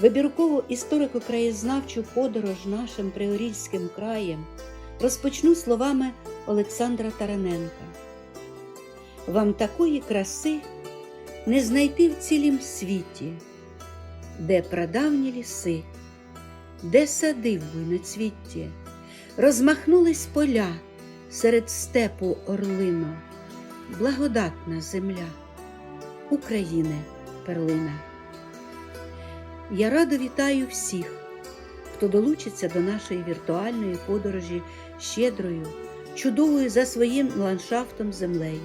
Вибіркову історико-краєзнавчу подорож нашим приорільським краєм розпочну словами Олександра Тараненка. Вам такої краси не знайти в цілім світі, де прадавні ліси, де сади в буйноцвітті, розмахнулись поля серед степу орлино, благодатна земля, України перлина. Я радо вітаю всіх, хто долучиться до нашої віртуальної подорожі щедрою, чудовою за своїм ландшафтом землею,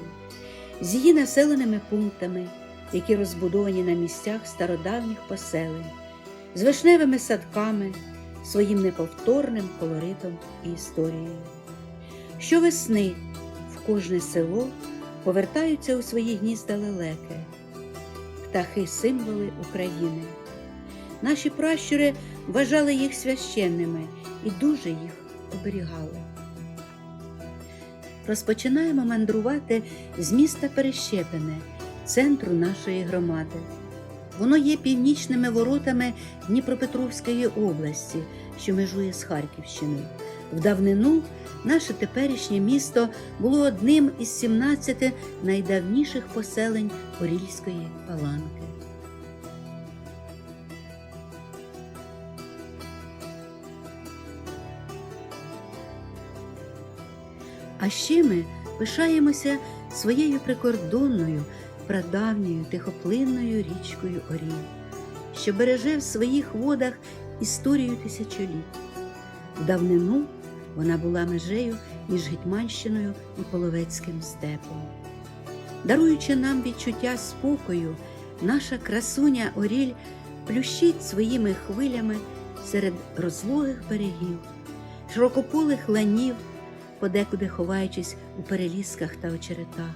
з її населеними пунктами, які розбудовані на місцях стародавніх поселень, з вишневими садками, своїм неповторним колоритом і історією. Щовесни в кожне село повертаються у свої гнізда лелеки, птахи символи України. Наші пращури вважали їх священними і дуже їх оберігали. Розпочинаємо мандрувати з міста Перещепине, центру нашої громади. Воно є північними воротами Дніпропетровської області, що межує з Харківщиною. В давнину наше теперішнє місто було одним із 17 найдавніших поселень Орільської паланки. А ще ми пишаємося своєю прикордонною, прадавньою тихоплинною річкою Оріль, що береже в своїх водах історію тисячоліть. В давнину вона була межею між Гетьманщиною і Половецьким степом. Даруючи нам відчуття спокою, наша красуня Оріль плющить своїми хвилями серед розлогих берегів, широкополих ланів, подекуди ховаючись у перелісках та очеретах,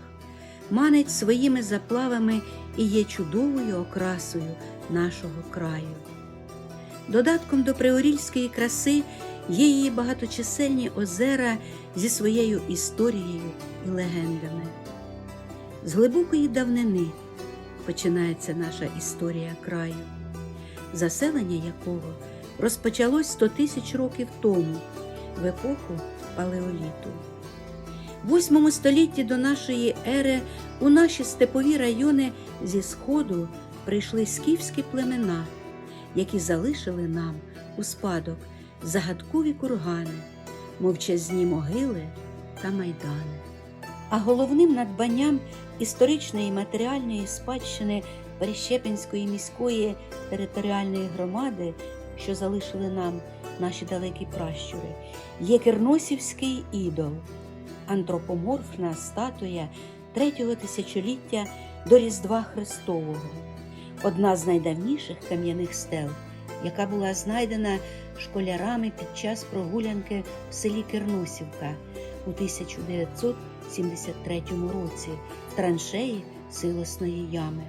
манить своїми заплавами і є чудовою окрасою нашого краю. Додатком до приорільської краси є її багаточисельні озера зі своєю історією і легендами. З глибокої давнини починається наша історія краю, заселення якого розпочалось 100 тисяч років тому, в епоху палеоліту. В 8 столітті до нашої ери у наші степові райони зі сходу прийшли скіфські племена, які залишили нам у спадок загадкові кургани, мовчазні могили та майдани. А головним надбанням історичної матеріальної спадщини Перещепинської міської територіальної громади, що залишили нам наші далекі пращури, є Керносівський ідол, антропоморфна статуя третього тисячоліття до Різдва Христового, одна з найдавніших кам'яних стел, яка була знайдена школярами під час прогулянки в селі Керносівка у 1973 році в траншеї Силосної ями.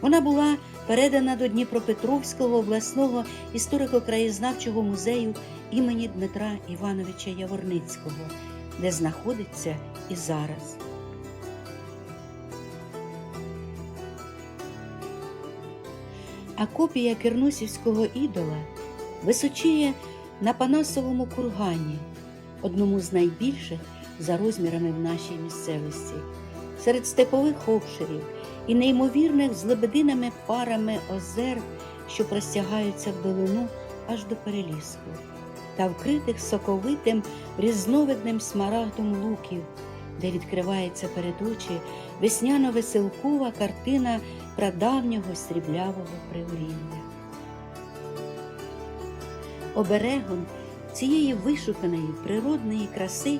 Вона була передана до Дніпропетровського обласного історико-краєзнавчого музею імені Дмитра Івановича Яворницького, де знаходиться і зараз. А копія керносівського ідола височіє на Панасовому кургані, одному з найбільших за розмірами в нашій місцевості, серед степових обширів і неймовірних з лебединими парами озер, що простягаються в долину аж до переліску, та вкритих соковитим різновидним смарагдом луків, де відкривається перед очі весняно-веселкова картина прадавнього сріблявого приуріння. Оберегом цієї вишуканої природної краси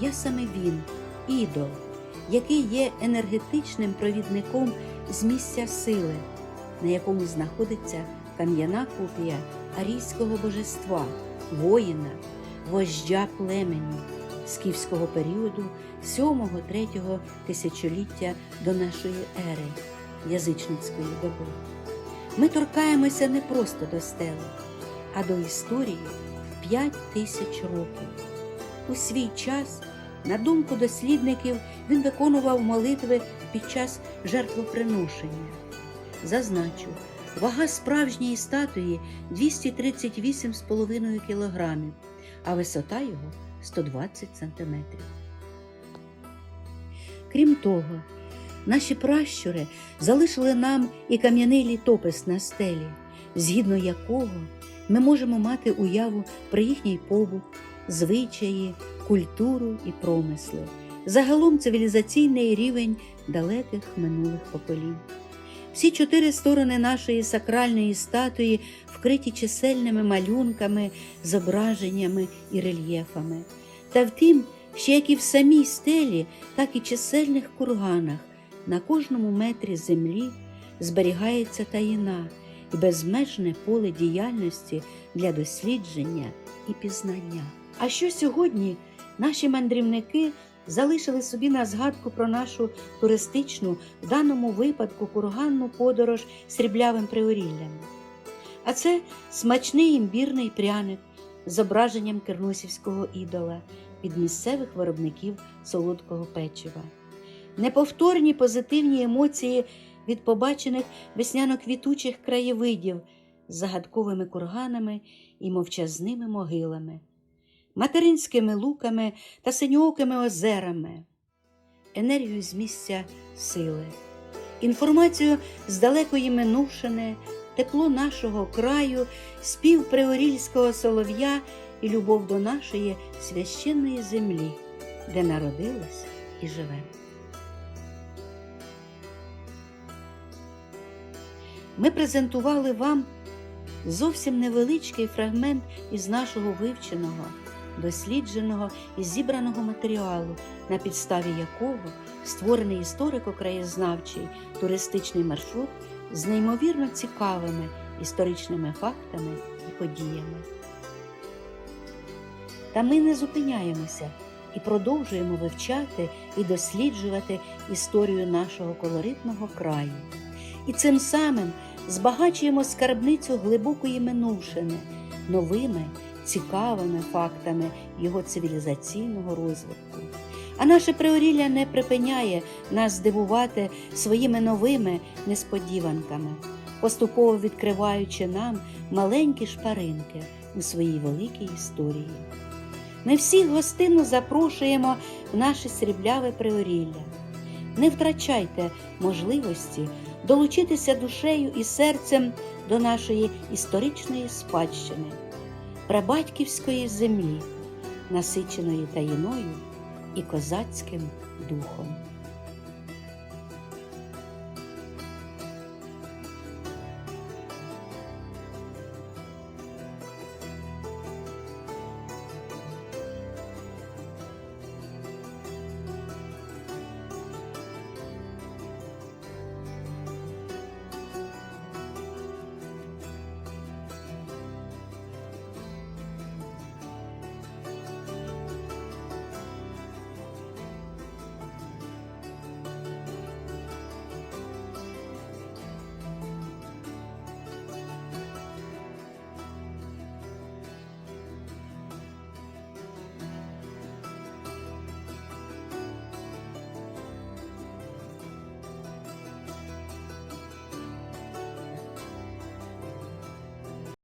є саме він, ідол, який є енергетичним провідником з місця сили, на якому знаходиться кам'яна копія арійського божества, воїна, вождя племені скіфського періоду 7-3 тисячоліття до нашої ери язичницької доби. Ми торкаємося не просто до стели, а до історії в 5 тисяч років. У свій час, на думку дослідників, він виконував молитви під час жертвоприношення. Зазначу, Вага справжньої статуї 238,5 кг, а висота його 120 см. Крім того, наші пращури залишили нам і кам'яний літопис на стелі, згідно якого ми можемо мати уяву про їхній побут, звичаї, культуру і промисли, загалом цивілізаційний рівень далеких минулих поколінь. Всі чотири сторони нашої сакральної статуї вкриті чисельними малюнками, зображеннями і рельєфами. Та втім, ще як і в самій стелі, так і чисельних курганах на кожному метрі землі зберігається таїна і безмежне поле діяльності для дослідження і пізнання. А що сьогодні наші мандрівники залишили собі на згадку про нашу туристичну, в даному випадку курганну подорож сріблявим приоріллям? А це смачний імбірний пряник з зображенням керносівського ідола від місцевих виробників солодкого печива. Неповторні позитивні емоції від побачених весняно-квітучих краєвидів з загадковими курганами і мовчазними могилами, материнськими луками та синьоокими озерами, енергію з місця сили, інформацію з далекої минувшини, тепло нашого краю, спів приорільського солов'я і любов до нашої священної землі, де народилась і живе. Ми презентували вам зовсім невеличкий фрагмент із нашого вивченого, дослідженого і зібраного матеріалу, на підставі якого створений історико-краєзнавчий туристичний маршрут з неймовірно цікавими історичними фактами і подіями. Та ми не зупиняємося і продовжуємо вивчати і досліджувати історію нашого колоритного краю. І цим самим збагачуємо скарбницю глибокої минувшини новими цікавими фактами його цивілізаційного розвитку. А наше приорілля не припиняє нас здивувати своїми новими несподіванками, поступово відкриваючи нам маленькі шпаринки у своїй великій історії. Ми всіх гостинно запрошуємо в наше срібляве приорілля. Не втрачайте можливості долучитися душею і серцем до нашої історичної спадщини, прабатьківської землі, насиченої таїною і козацьким духом.